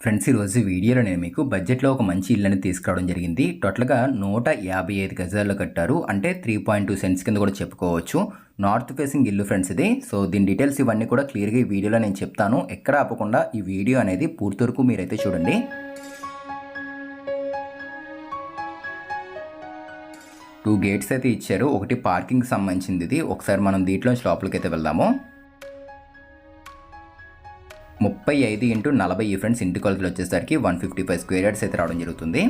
Friends ఈరోజు వీడియోలో నేను మీకు బడ్జెట్లో ఒక మంచి ఇల్లుని తీసుకురావడం జరిగింది. టోటల్గా నూట యాభై ఐదు గజాల్లో కట్టారు. అంటే త్రీ పాయింట్ టూ సెంట్స్ కింద కూడా చెప్పుకోవచ్చు. నార్త్ ఫేసింగ్ ఇల్లు ఫ్రెండ్స్ ఇది. సో దీని డీటెయిల్స్ ఇవన్నీ కూడా క్లియర్గా ఈ వీడియోలో నేను చెప్తాను. ఎక్కడ ఆపకుండా ఈ వీడియో అనేది పూర్తి వరకు మీరైతే చూడండి. టూ గేట్స్ అయితే ఇచ్చారు. ఒకటి పార్కింగ్ సంబంధించింది ఇది. ఒకసారి మనం దీంట్లో లోపలికి అయితే వెళ్దాము. ముప్పై ఐదు ఇంటూ నలభై ఈ ఫ్రెండ్స్ ఇంటి కొలతలు వచ్చేసరికి one fifty five square yards అయితే రావడం జరుగుతుంది.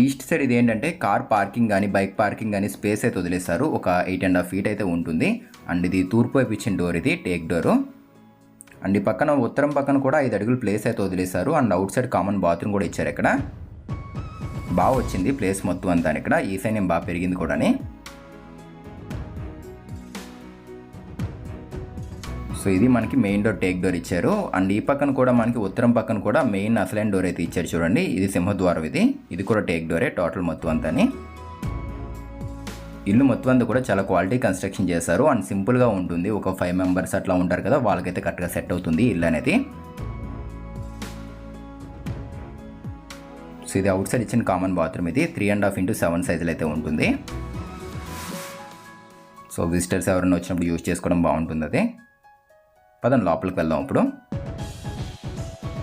ఈస్ట్ సైడ్ ఇది ఏంటంటే కార్ పార్కింగ్ కానీ బైక్ పార్కింగ్ కానీ స్పేస్ అయితే వదిలేస్తారు ఒక ఎయిట్ అండ్ హాఫ్ ఫీట్ అయితే ఉంటుంది. అండ్ ఇది తూర్పు వైపు ఇచ్చిన డోర్ ఇది టేక్ డోరు. అండ్ ఈ పక్కన ఉత్తరం పక్కన కూడా ఐదు అడుగులు ప్లేస్ అయితే వదిలేశారు. And outside common bathroom కూడా ఇచ్చారు ఇక్కడ. బాగా వచ్చింది ప్లేస్ మొత్తం అంతా ఇక్కడ. ఈశాన్యం బాగా పెరిగింది కూడాని. సో ఇది మనకి మెయిన్ డోర్ టేక్ డోర్ ఇచ్చారు. అండ్ ఈ పక్కన కూడా మనకి ఉత్తరం పక్కన కూడా మెయిన్ అసలైన డోర్ అయితే ఇచ్చారు చూడండి. ఇది సింహద్వారం ఇది. ఇది కూడా టేక్ డోరే టోటల్ మొత్తం అంతాని. ఇల్లు మొత్తం అంతా కూడా చాలా క్వాలిటీ కన్స్ట్రక్షన్ చేశారు. అండ్ సింపుల్గా ఉంటుంది. ఒక ఫైవ్ మెంబర్స్ అట్లా ఉంటారు కదా వాళ్ళకైతే కరెక్ట్గా సెట్ అవుతుంది ఇల్లు అనేది. సో ఇది అవుట్ సైడ్ ఇచ్చిన కామన్ బాత్రూమ్ ఇది. Three and half into seven సైజులు అయితే ఉంటుంది. సో విజిటర్స్ ఎవరైనా వచ్చినప్పుడు యూజ్ చేసుకోవడం బాగుంటుంది అది. పదం లోపలికి వెళ్దాం ఇప్పుడు.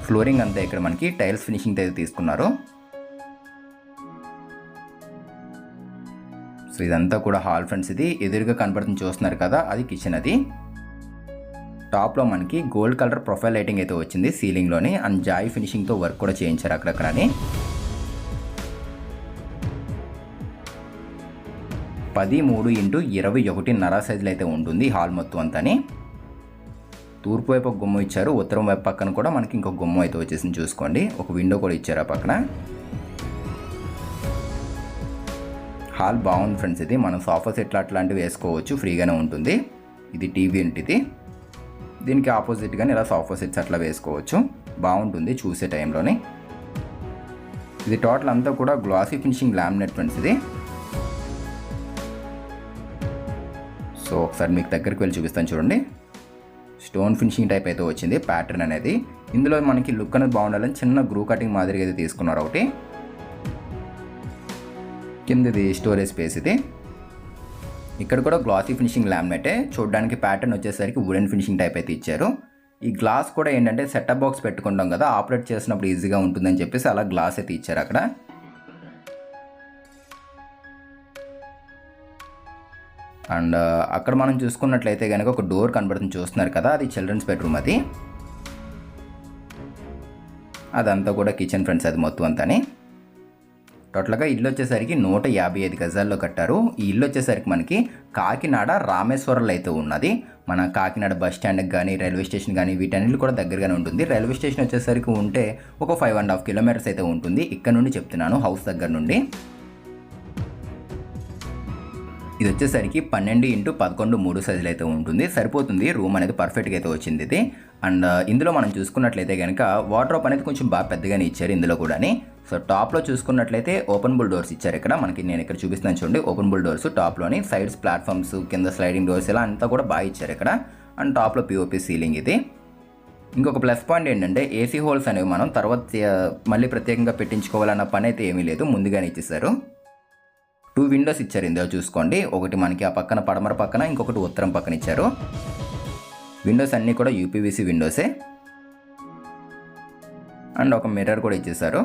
ఫ్లోరింగ్ అంతా ఇక్కడ మనకి టైల్స్ ఫినిషింగ్ అయితే తీసుకున్నారు. సో ఇదంతా కూడా హాల్ ఫ్రెండ్స్ ఇది. ఎదురుగా కనపడుతుంది చూస్తున్నారు కదా అది కిచెన్ అది. టాప్లో మనకి గోల్డ్ కలర్ ప్రొఫైల్ లైటింగ్ అయితే వచ్చింది సీలింగ్లోని. అండ్ జాయ్ ఫినిషింగ్తో వర్క్ కూడా చేయించారు అక్కడక్కడని. పది మూడు ఇంటూ ఇరవై ఒకటిన్నర సైజులు అయితే ఉంటుంది హాల్ మొత్తం అంతాని. తూర్పు వైపు ఒక గుమ్మ ఇచ్చారు ఉత్తరం వైపు పక్కన కూడా మనకి ఇంకొక గుమ్మ అయితే వచ్చేసింది చూసుకోండి. ఒక విండో కూడా ఇచ్చారు ఆ పక్కన. హాల్ బాగుంది ఫ్రెండ్స్ ఇది. మనం సోఫా సెట్లు అట్లాంటివి వేసుకోవచ్చు ఫ్రీగానే ఉంటుంది. ఇది టీవీ ఏంటిది దీనికి ఆపోజిట్గానే ఇలా సోఫా సెట్స్ అట్లా వేసుకోవచ్చు. బాగుంటుంది చూసే టైంలోని ఇది టోటల్ అంతా కూడా గ్లాసీ ఫినిషింగ్ లామినేట్ ఫ్రెండ్స్ ఇది. సో ఒకసారి మీకు దగ్గరికి వెళ్ళి చూపిస్తాను చూడండి. స్టోన్ ఫినిషింగ్ టైప్ అయితే వచ్చింది ప్యాటర్న్ అనేది. ఇందులో మనకి లుక్ అనేది బాగుండాలని చిన్న గ్రూ కటింగ్ మాదిరిగా అయితే తీసుకున్నారు ఒకటి. కిందది స్టోరేజ్ స్పేస్ ఇది. ఇక్కడ కూడా గ్లాసీ ఫినిషింగ్ లామినేటే చూడడానికి ప్యాటర్న్ వచ్చేసరికి వుడెన్ ఫినిషింగ్ టైప్ అయితే ఇచ్చారు. ఈ గ్లాస్ కూడా ఏంటంటే సెటప్ బాక్స్ పెట్టుకుంటాం కదా ఆపరేట్ చేసినప్పుడు ఈజీగా ఉంటుందని చెప్పేసి అలా గ్లాస్ అయితే ఇచ్చారు అక్కడ. అండ్ అక్కడ మనం చూసుకున్నట్లయితే కనుక ఒక డోర్ కనబడుతుంది చూస్తున్నారు కదా అది చిల్డ్రన్స్ బెడ్రూమ్ అది. అదంతా కూడా కిచెన్ ఫ్రెండ్స్ అది మొత్తం అంతాని. టోటల్గా ఇల్లు వచ్చేసరికి నూట యాభై ఐదు గజాల్లో కట్టారు. ఈ ఇల్లు వచ్చేసరికి మనకి కాకినాడ రామేశ్వరంలో అయితే ఉన్నది. మన కాకినాడ బస్ స్టాండ్కి కానీ రైల్వే స్టేషన్ కానీ వీటన్నిటి కూడా దగ్గరగానే ఉంటుంది. రైల్వే స్టేషన్ వచ్చేసరికి ఉంటే ఒక ఫైవ్ అండ్ హాఫ్ కిలోమీటర్స్ అయితే ఉంటుంది. ఇక్కడ నుండి చెప్తున్నాను హౌస్ దగ్గర నుండి. ఇది వచ్చేసరికి పన్నెండు ఇంటూ పదకొండు మూడు సైజులు అయితే ఉంటుంది. సరిపోతుంది. రూమ్ అనేది పర్ఫెక్ట్గా అయితే వచ్చింది ఇది. అండ్ ఇందులో మనం చూసుకున్నట్లయితే కనుక వాటర్ అనేది కొంచెం బాగా పెద్దగానే ఇచ్చారు ఇందులో కూడాని. సో టాప్లో చూసుకున్నట్లయితే ఓపెన్ బుల్ డోర్స్ ఇచ్చారు ఇక్కడ. మనకి నేను ఇక్కడ చూపిస్తాను చూడండి. ఓపెన్ బుల్ డోర్స్ టాప్లోని సైడ్స్ ప్లాట్ఫామ్స్ కింద స్లైడింగ్ డోర్స్ ఇలా అంతా కూడా బాగా ఇచ్చారు ఇక్కడ. అండ్ టాప్లో పిఓపి సీలింగ్ ఇది. ఇంకొక ప్లస్ పాయింట్ ఏంటంటే ఏసీ హోల్స్ అనేవి మనం తర్వాత మళ్ళీ ప్రత్యేకంగా పెట్టించుకోవాలన్న పని అయితే ఏమీ లేదు. ముందుగానే ఇచ్చేసారు టూ విండోస్ ఇచ్చారు ఇందులో చూసుకోండి. ఒకటి మనకి ఆ పక్కన పడమర పక్కన ఇంకొకటి ఉత్తరం పక్కన ఇచ్చారు. విండోస్ అన్నీ కూడా యూపీవీసీ విండోసే. అండ్ ఒక మిర్రర్ కూడా ఇచ్చేసారు.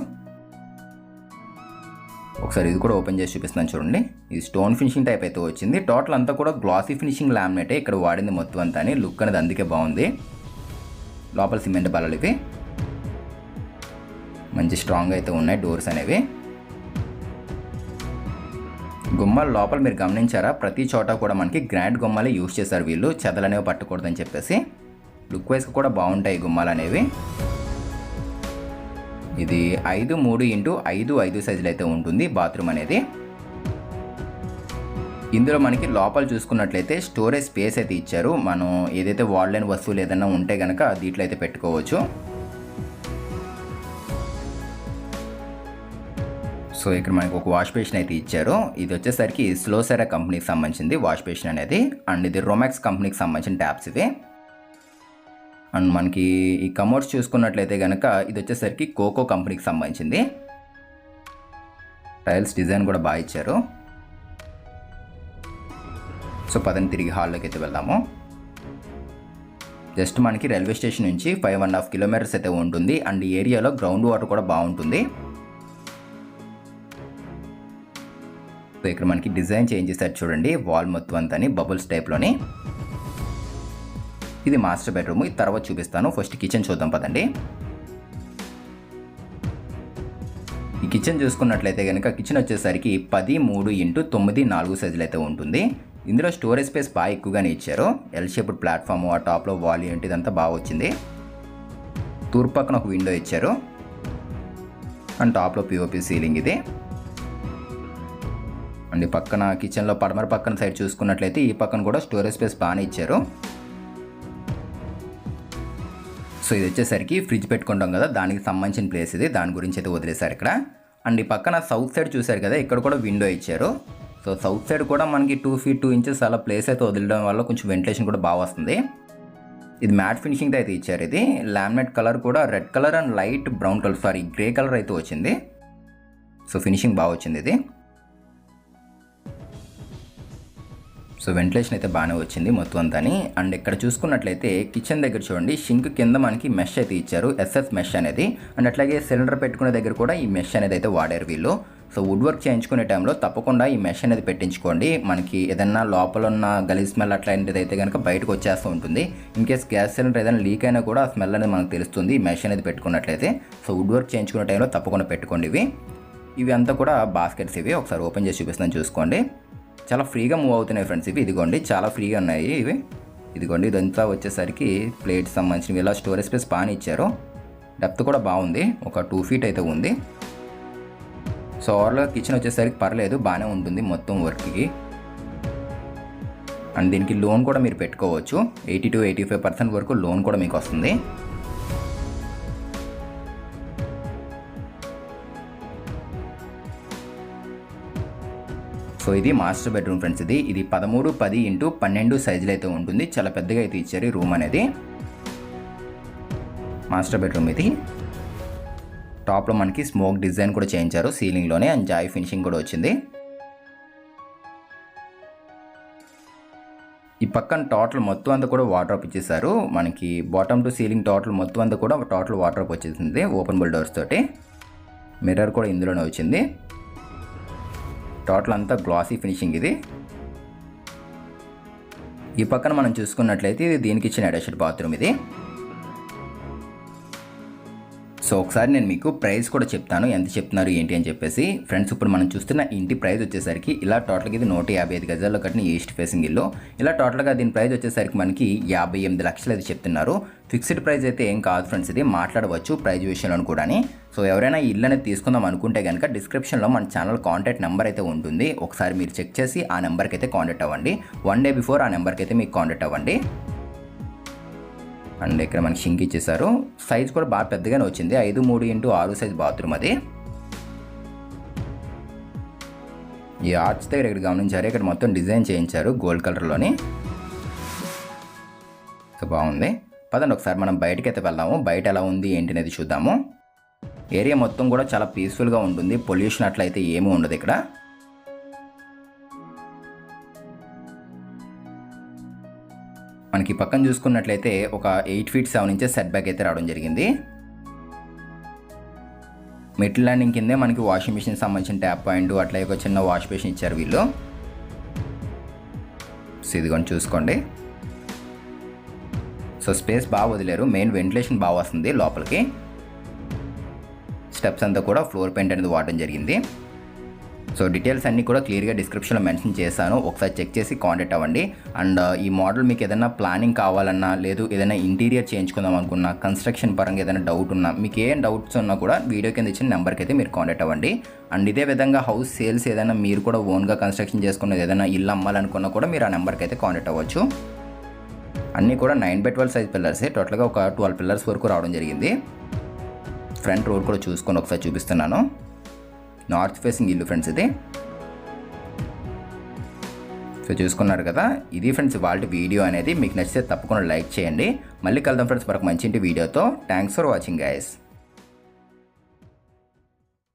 ఒకసారి ఇది కూడా ఓపెన్ చేసి చూపిస్తున్నాను చూడండి. ఇది స్టోన్ ఫినిషింగ్ టైప్ అయితే వచ్చింది. టోటల్ అంతా కూడా గ్లాసీ ఫినిషింగ్ లామినేటే ఇక్కడ వాడింది మొత్తం అంతా అని. లుక్ అనేది అందుకే బాగుంది. లోపల సిమెంట్ బలలు ఇవి మంచి స్ట్రాంగ్ అయితే ఉన్నాయి డోర్స్ అనేవి. గుమ్మాల లోపల మీరు గమనించారా? ప్రతి చోట కూడా మనకి గ్రాండ్ గుమ్మాలే యూజ్ చేశారు వీళ్ళు. చెదలనేవి పట్టకూడదని చెప్పేసి. లుక్ వైజ్గా కూడా బాగుంటాయి గుమ్మాలు అనేవి. ఇది ఐదు మూడు ఇంటూ ఐదు ఐదు సైజులు అయితే ఉంటుంది బాత్రూమ్ అనేది. ఇందులో మనకి లోపల చూసుకున్నట్లయితే స్టోరేజ్ స్పేస్ అయితే ఇచ్చారు. మనం ఏదైతే వాడలేని వస్తువులు ఏదైనా ఉంటే కనుక దీంట్లో అయితే పెట్టుకోవచ్చు. సో ఇక్కడ మనకు ఒక వాష్ బేసిన్ అయితే ఇచ్చారు. ఇది వచ్చేసరికి స్లోసెరా కంపెనీకి సంబంధించింది వాష్ బేసిన్ అనేది. అండ్ ఇది రొమాక్స్ కంపెనీకి సంబంధించిన ట్యాప్స్ ఇవి. అండ్ మనకి ఈ కమోడ్స్ చూసుకున్నట్లయితే కనుక ఇది వచ్చేసరికి కోకో కంపెనీకి సంబంధించింది. టైల్స్ డిజైన్ కూడా బాగా ఇచ్చారు. సో పదని తిరిగి హాల్లోకి అయితే వెళ్దాము. జస్ట్ మనకి రైల్వే స్టేషన్ నుంచి ఫైవ్ అండ్ హాఫ్ కిలోమీటర్స్ అయితే ఉంటుంది. అండ్ ఏరియాలో గ్రౌండ్ వాటర్ కూడా బాగుంటుంది. ఇక్కడ మనకి డిజైన్ చేంజ్ చేశారు చూడండి. వాల్ మొత్తం అంతా బబుల్స్ టైప్లోని ఇది మాస్టర్ బెడ్రూమ్. ఇది తర్వాత చూపిస్తాను. ఫస్ట్ కిచెన్ చూద్దాం పదండి. ఈ కిచెన్ చూసుకున్నట్లయితే కనుక కిచెన్ వచ్చేసరికి పది మూడు ఇంటూ తొమ్మిది నాలుగు సైజులు అయితే ఉంటుంది. ఇందులో స్టోరేజ్ స్పేస్ బాగా ఎక్కువగానే ఇచ్చారు. ఎల్ షేప్డ్ ప్లాట్ఫామ్ ఆ టాప్లో వాల్ ఏంటి ఇదంతా బాగా వచ్చింది. తూర్పు పక్కన ఒక విండో ఇచ్చారు. అండ్ టాప్లో పిఓపి సీలింగ్ ఇది. అండ్ ఈ పక్కన కిచెన్లో పడమర పక్కన సైడ్ చూసుకున్నట్లయితే ఈ పక్కన కూడా స్టోరేజ్ స్పేస్ బాగానే ఇచ్చారు. సో ఇది వచ్చేసరికి ఫ్రిడ్జ్ పెట్టుకుంటాం కదా దానికి సంబంధించిన ప్లేస్ ఇది దాని గురించి అయితే వదిలేశారు ఇక్కడ. అండ్ ఈ పక్కన సౌత్ సైడ్ చూశారు కదా ఇక్కడ కూడా విండో ఇచ్చారు. సో సౌత్ సైడ్ కూడా మనకి టూ ఫీట్ టూ ఇంచెస్ అలా ప్లేస్ అయితే వదిలడం వల్ల కొంచెం వెంటిలేషన్ కూడా బాగా వస్తుంది. ఇది మ్యాట్ ఫినిషింగ్ అయితే ఇచ్చారు ఇది. లామినేట్ కలర్ కూడా red colour and light brown colour sorry grey colour అయితే వచ్చింది. సో ఫినిషింగ్ బాగా వచ్చింది ఇది. సో వెంటిలేషన్ అయితే బాగానే వచ్చింది మొత్తం అంతాని అండ్ ఇక్కడ చూసుకున్నట్లయితే కిచెన్ దగ్గర చూడండి షింక్ కింద మనకి మెష్ అయితే ఇచ్చారు ఎస్ఎస్ మెష్ అనేది. అండ్ అట్లాగే సిలిండర్ పెట్టుకునే దగ్గర కూడా ఈ మెష్ అనేది అయితే వాడారు వీళ్ళు. సో వుడ్ వర్క్ చేయించుకునే టైంలో తప్పకుండా ఈ మెష్ అనేది పెట్టించుకోండి. మనకి ఏదన్నా లోపల ఉన్న గలీ స్మెల్ అట్లాంటిది అయితే కనుక బయటకు వచ్చేస్తూ ఉంటుంది. ఇన్ కేస్ గ్యాస్ సిలిండర్ ఏదైనా లీక్ అయినా కూడా ఆ స్మెల్ అనేది మనకు తెలుస్తుంది ఈ మెష్ అనేది పెట్టుకున్నట్లయితే. సో వుడ్ వర్క్ చేయించుకునే టైంలో తప్పకుండా పెట్టుకోండి ఇవి. ఇవి అంతా కూడా బాస్కెట్స్ ఇవి. ఒకసారి ఓపెన్ చేసి చూపిస్తాను చూసుకోండి. చాలా ఫ్రీగా మూవ్ అవుతున్నాయి ఫ్రెండ్స్ ఇవి. ఇదిగోండి చాలా ఫ్రీగా ఉన్నాయి ఇవి. ఇదిగోండి ఇదంతా వచ్చేసరికి ప్లేట్ సంబంధించినవి. ఇలా స్టోరేజ్ స్పేస్ బాగానే ఇచ్చారు. డెప్త్ కూడా బాగుంది. ఒక టూ ఫీట్ అయితే ఉంది. సో ఓవర్లో కిచెన్ వచ్చేసరికి పర్లేదు బాగానే ఉంటుంది మొత్తం వర్క్కి. అండ్ దీనికి లోన్ కూడా మీరు పెట్టుకోవచ్చు. Eighty to eighty five percent వరకు లోన్ కూడా మీకు వస్తుంది. సో ఇది మాస్టర్ బెడ్రూమ్ ఫ్రెండ్స్ ఇది. ఇది పదమూడు పది ఇంటూ పన్నెండు సైజులు అయితే ఉంటుంది. చాలా పెద్దగా అయితే ఇచ్చారు రూమ్ అనేది. మాస్టర్ బెడ్రూమ్ ఇది. టాప్లో మనకి స్మోక్ డిజైన్ కూడా చేయించారు సీలింగ్లోనే అండ్ జాయ్ ఫినిషింగ్ కూడా వచ్చింది. ఈ పక్కన టోటల్ మొత్తం అంతా కూడా వాటర్ అప్ ఇచ్చేసారు మనకి బాటమ్ టు సీలింగ్ టోటల్ మొత్తం అంతా కూడా టోటల్ వాటర్ అప్ వచ్చేసింది. ఓపెన్ బుల్ డోర్స్ తోటి. మిర్రర్ కూడా ఇందులోనే వచ్చింది. టోటల్ అంతా గ్లాసీ ఫినిషింగ్ ఇది. ఈ పక్కన మనం చూసుకున్నట్లయితే ఇది దీనికి ఇచ్చిన అటాచ్డ్ బాత్రూమ్ ఇది. సో ఒకసారి నేను మీకు ప్రైస్ కూడా చెప్తాను. ఎంత చెప్తున్నారు ఏంటి అని చెప్పేసి ఫ్రెండ్స్ ఇప్పుడు మనం చూస్తున్న ఇంటి ప్రైస్ వచ్చేసరికి ఇలా టోటల్గా ఇది నూట యాభై ఐదు గజాల్లో కట్టిన ఈస్ట్ ఫేసింగ్ ఇల్లు. ఇలా టోటల్గా దీని ప్రైస్ వచ్చేసరికి మనకి యాభై ఎనిమిది లక్షలు అయితే చెప్తున్నారు. ఫిక్స్డ్ ప్రైస్ అయితే ఏం కాదు ఫ్రెండ్స్ ఇది మాట్లాడవచ్చు ప్రైజ్ విషయంలో కూడా సో ఎవరైనా ఇల్లు అనేది తీసుకుందాం అనుకుంటే కనుక డిస్క్రిప్షన్లో మన ఛానల్ కాంటాక్ట్ నెంబర్ అయితే ఉంటుంది. ఒకసారి మీరు చెక్ చేసి ఆ నెంబర్కి అయితే కాంటాక్ట్ అవ్వండి. వన్ డే బిఫోర్ ఆ నెంబర్కి అయితే మీకు కాంటాక్ట్ అవ్వండి. అండ్ ఇక్కడ మనకి షింక్ ఇచ్చేసారు. సైజ్ కూడా బాగా పెద్దగానే వచ్చింది. ఐదు మూడు ఇంటూ ఆరు సైజ్ బాత్రూమ్ అది. ఈ ఆర్చ్ దగ్గర ఇక్కడ గమనించారు. ఇక్కడ మొత్తం డిజైన్ చేయించారు గోల్డ్ కలర్లోని. సో బాగుంది. పదండి ఒకసారి మనం బయటకి అయితే వెళ్దాము. బయట ఎలా ఉంది ఏంటి అనేది చూద్దాము. ఏరియా మొత్తం కూడా చాలా పీస్ఫుల్గా ఉంటుంది. పొల్యూషన్ అట్లయితే ఏమీ ఉండదు ఇక్కడ. మనకి పక్కన చూసుకున్నట్లయితే ఒక eight feet seven inches set back అయితే రావడం జరిగింది. మెట్ ల్యాండింగ్ కిందే మనకి వాషింగ్ మిషన్ సంబంధించిన ట్యాప్ పాయింట్ అట్లా ఒక చిన్న వాష్ బేసిన్ ఇచ్చారు వీళ్ళు. సో ఇదిగోండి చూసుకోండి. సో స్పేస్ బాగా వదిలేరు. మెయిన్ వెంటిలేషన్ బాగా వస్తుంది లోపలికి. స్టెప్స్ అంతా కూడా ఫ్లోర్ పెయింట్ అనేది వాడడం జరిగింది. సో డీటెయిల్స్ అన్నీ కూడా క్లియర్గా డిస్క్రిప్షన్లో మెన్షన్ చేశాను. ఒకసారి చెక్ చేసి కాంటాక్ట్ అవ్వండి. అండ్ uh, ఈ మోడల్ మీకు ఏదైనా ప్లానింగ్ కావాలన్నా లేదు ఏదైనా ఇంటీరియర్ చేయించుకుందాం అనుకున్నా కన్స్ట్రక్షన్ పరంగా ఏదైనా డౌట్ ఉన్నా మీకు ఏం డౌట్స్ ఉన్నా కూడా వీడియో కింద ఇచ్చిన నెంబర్కి అయితే మీరు కాంటాక్ట్ అవ్వండి. అండ్ ఇదే విధంగా హౌస్ సేల్స్ ఏదైనా మీరు కూడా ఓన్గా కన్స్ట్రక్షన్ చేసుకున్నది ఏదైనా ఇల్లు అమ్మాలనుకున్నా కూడా మీరు ఆ నెంబర్కి అయితే కాంటాక్ట్ అవ్వచ్చు. అన్నీ కూడా నైన్ బై ట్వెల్వ్ సైజ్ పిల్లర్సే టోటల్గా ఒక ట్వెల్వ్ పిల్లర్స్ వరకు రావడం జరిగింది. ఫ్రంట్ రోడ్ కూడా చూసుకొని ఒకసారి చూపిస్తున్నాను. నార్త్ ఫేసింగ్ ఇల్లు ఫ్రెండ్స్ ఇది. సో చూసుకున్నారు కదా ఇది ఫ్రెండ్స్ వాళ్ళ వీడియో అనేది. మీకు నచ్చితే తప్పకుండా లైక్ చేయండి. మళ్ళీ కలుద్దాం ఫ్రెండ్స్ మరొక మంచి ఇంటి వీడియోతో. Thanks for watching guys